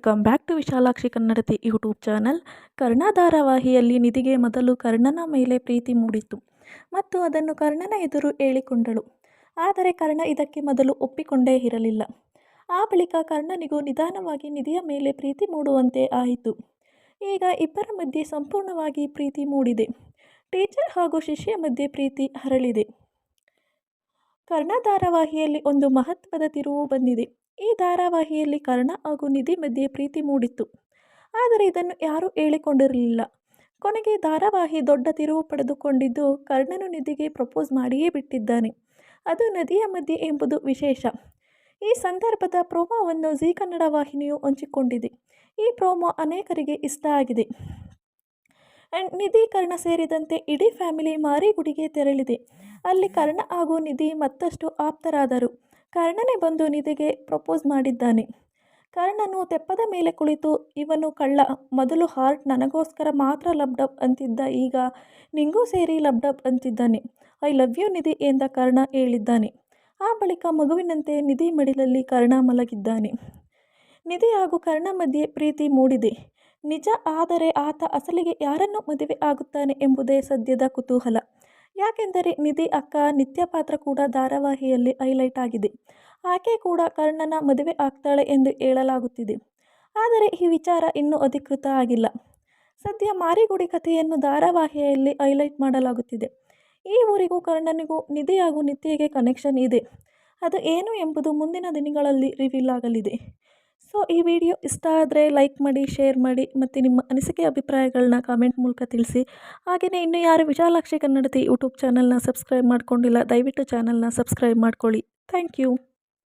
Welcome back to Vishalakshi Kannadati YouTube channel. Karna ಧಾರಾವಾಹಿಯಲ್ಲಿ ನಿಧಿಗೆ ಮೊದಲು ಕರ್ಣನ ಮೇಲೆ ಪ್ರೀತಿ ಮೂಡಿತು ಮತ್ತು ಅದನ್ನು ಕರ್ಣನ ಎದುರು ಹೇಳಿಕೊಂಡಳು. ಆದರೆ ಕರ್ಣ ಇದಕ್ಕೆ ಮೊದಲು ಒಪ್ಪಿಕೊಂಡೇ ಇರಲಿಲ್ಲ. ಆ ಬಳಿಕ ಕರ್ಣನಿಗೂ ನಿಧಾನವಾಗಿ ನಿಧಿಯ ಮೇಲೆ ಪ್ರೀತಿ ಮೂಡುವಂತೆ ಆಯಿತು. ಈಗ ಇಬ್ಬರ ಮಧ್ಯೆ ಸಂಪೂರ್ಣವಾಗಿ ಪ್ರೀತಿ ಮೂಡಿದೆ. ಟೀಚರ್ ಹಾಗೂ ಶಿಷ್ಯ ಮಧ್ಯೆ ಪ್ರೀತಿ ಹರಳಿದೆ. ಕರ್ಣ ಧಾರಾವಾಹಿಯಲ್ಲಿ ಒಂದು ಮಹತ್ವದ ತಿರುವು ಬಂದಿದೆ. ಈ ಧಾರಾವಾಹಿಯಲ್ಲಿ ಕರ್ಣ ಹಾಗೂ ನಿಧಿ ಮಧ್ಯೆ ಪ್ರೀತಿ ಮೂಡಿತ್ತು. ಆದರೆ ಇದನ್ನು ಯಾರೂ ಹೇಳಿಕೊಂಡಿರಲಿಲ್ಲ. ಕೊನೆಗೆ ಧಾರಾವಾಹಿ ದೊಡ್ಡ ತಿರುವು ಪಡೆದುಕೊಂಡಿದ್ದು ಕರ್ಣನು ನಿಧಿಗೆ ಪ್ರಪೋಸ್ ಮಾಡಿಯೇ ಬಿಟ್ಟಿದ್ದಾನೆ. ಅದು ನದಿಯ ಮಧ್ಯೆ ಎಂಬುದು ವಿಶೇಷ. ಈ ಸಂದರ್ಭದ ಪ್ರೋಮೋವನ್ನು ಜೀ ಕನ್ನಡ ವಾಹಿನಿಯು ಹಂಚಿಕೊಂಡಿದೆ. ಈ ಪ್ರೋಮೋ ಅನೇಕರಿಗೆ ಇಷ್ಟ ಆಗಿದೆ. ಆ್ಯಂಡ್ ನಿಧಿ ಕರ್ಣ ಸೇರಿದಂತೆ ಇಡೀ ಫ್ಯಾಮಿಲಿ ಮಾರಿಗುಡಿಗೆ ತೆರಳಿದೆ. ಅಲ್ಲಿ ಕರ್ಣ ಹಾಗೂ ನಿಧಿ ಮತ್ತಷ್ಟು ಆಪ್ತರಾದರು. ಕರ್ಣನೇ ಬಂದು ನಿಧಿಗೆ ಪ್ರಪೋಸ್ ಮಾಡಿದ್ದಾನೆ. ಕರ್ಣನು ತೆಪ್ಪದ ಮೇಲೆ ಕುಳಿತು, ಇವನು ಕಳ್ಳ, ಮೊದಲು ಹಾರ್ಟ್ ನನಗೋಸ್ಕರ ಮಾತ್ರ ಲಬ್ಡಬ್ ಅಂತಿದ್ದ, ಈಗ ನಿಂಗೂ ಸೇರಿ ಲಬ್ಡಬ್ ಅಂತಿದ್ದಾನೆ. ಐ ಲವ್ ಯು ನಿಧಿ ಎಂದ ಕರ್ಣ ಹೇಳಿದ್ದಾನೆ. ಆ ಬಳಿಕ ಮಗುವಿನಂತೆ ನಿಧಿ ಮಡಿಲಲ್ಲಿ ಕರ್ಣ ಮಲಗಿದ್ದಾನೆ. ನಿಧಿ ಹಾಗೂ ಕರ್ಣ ಮಧ್ಯೆ ಪ್ರೀತಿ ಮೂಡಿದೆ. ನಿಜ ಆದರೆ ಆತ ಅಸಲಿಗೆ ಯಾರನ್ನು ಮದುವೆ ಆಗುತ್ತಾನೆ ಎಂಬುದೇ ಸದ್ಯದ ಕುತೂಹಲ. ಯಾಕೆಂದರೆ ನಿಧಿ ಅಕ್ಕ ನಿತ್ಯ ಪಾತ್ರ ಕೂಡ ಧಾರಾವಾಹಿಯಲ್ಲಿ ಹೈಲೈಟ್ ಆಗಿದೆ. ಆಕೆ ಕೂಡ ಕರ್ಣನ ಮದುವೆ ಆಗ್ತಾಳೆ ಎಂದು ಹೇಳಲಾಗುತ್ತಿದೆ. ಆದರೆ ಈ ವಿಚಾರ ಇನ್ನೂ ಅಧಿಕೃತ ಆಗಿಲ್ಲ. ಸದ್ಯ ಮಾರಿಗುಡಿ ಕಥೆಯನ್ನು ಧಾರಾವಾಹಿಯಲ್ಲಿ ಹೈಲೈಟ್ ಮಾಡಲಾಗುತ್ತಿದೆ. ಈ ಊರಿಗೂ ಕರ್ಣನಿಗೂ ನಿಧಿ ಹಾಗೂ ನಿತ್ಯಗೆ ಕನೆಕ್ಷನ್ ಇದೆ. ಅದು ಏನು ಎಂಬುದು ಮುಂದಿನ ದಿನಗಳಲ್ಲಿ ರಿವೀಲ್ ಆಗಲಿದೆ. ಸೊ ಈ ವಿಡಿಯೋ ಇಷ್ಟ ಆದರೆ ಲೈಕ್ ಮಾಡಿ ಶೇರ್ ಮಾಡಿ, ಮತ್ತು ನಿಮ್ಮ ಅನಿಸಿಕೆ ಅಭಿಪ್ರಾಯಗಳನ್ನ ಕಾಮೆಂಟ್ ಮೂಲಕ ತಿಳಿಸಿ. ಹಾಗೆಯೇ ಇನ್ನೂ ಯಾರು ವಿಶಾಲಾಕ್ಷಿ ಕನ್ನಡತಿ ಯೂಟ್ಯೂಬ್ ಚಾನಲ್ನ ಸಬ್ಸ್ಕ್ರೈಬ್ ಮಾಡ್ಕೊಂಡಿಲ್ಲ, ದಯವಿಟ್ಟು ಚಾನಲ್ನ ಸಬ್ಸ್ಕ್ರೈಬ್ ಮಾಡ್ಕೊಳ್ಳಿ. Thank you